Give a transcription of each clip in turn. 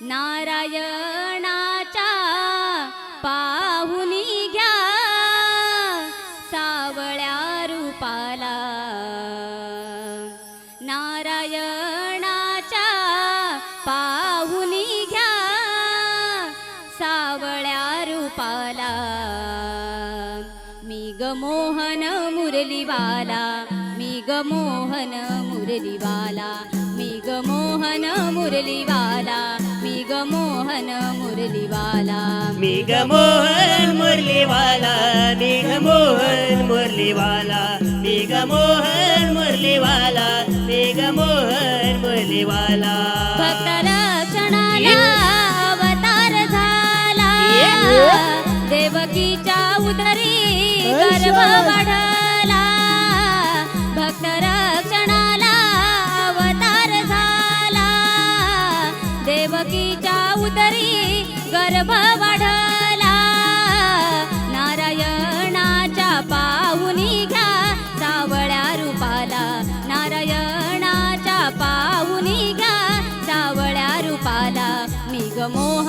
नारायणाचा पाहुनी घ्या. सावळ्या रूपाला. नारायणाचा पाहुनी घ्या. सावळ्या रूपाला. मी गमोहन मुरलीवाला. मी गमोहन मुरलीवाला. ग मोहन मुरलीवाला मी ग मोहन मुरलीवाला. मी ग मोहन मुरलीवाला मी ग मोहन मुरलीवाला मी ग मोहन मुरलीवाला मी ग मोहन मुरलीवाला. भक्त रक्षणाला अवतार झाला. देवकीच्या उदरी गर्भ वाढला.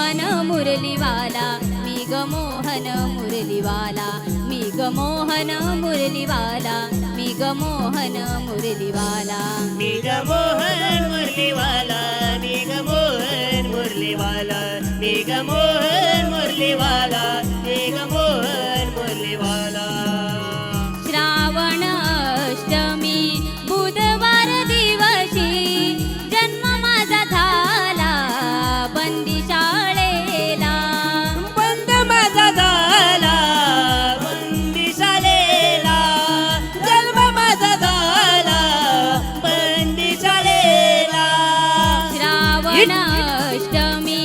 मोहन मुरलीवाला मी ग मोहन मुरलीवाला मी ग मोहन मुरलीवाला मी ग मोहन मुरलीवाला मी ग मोहन मुरलीवाला मी ग मोहन मुरलीवाला मी ग मोहन मुरलीवाला मी ग मोहन मुरलीवाला अष्टमी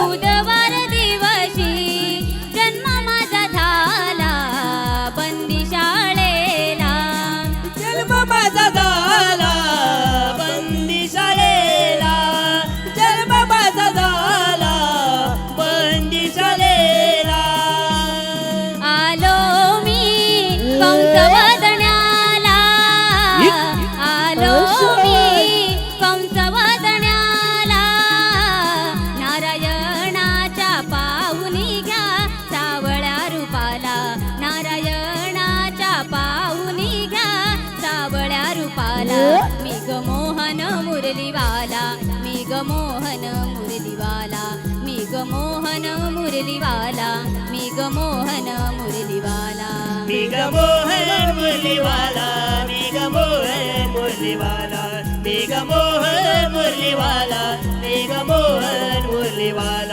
बुधवार दिवशी जन्म माझा झाला बंदी शाळेला. जन्म माझा മുരളിവാല മികമോഹന മുരളിവാല മികമോഹന മുരളിവാല മികമോഹന മുരളിവാല മികമോഹന മുരളിവാല മികമോഹന മുരളിവാല മികമോഹന മുരളിവാല മികമോഹന മുരളിവാല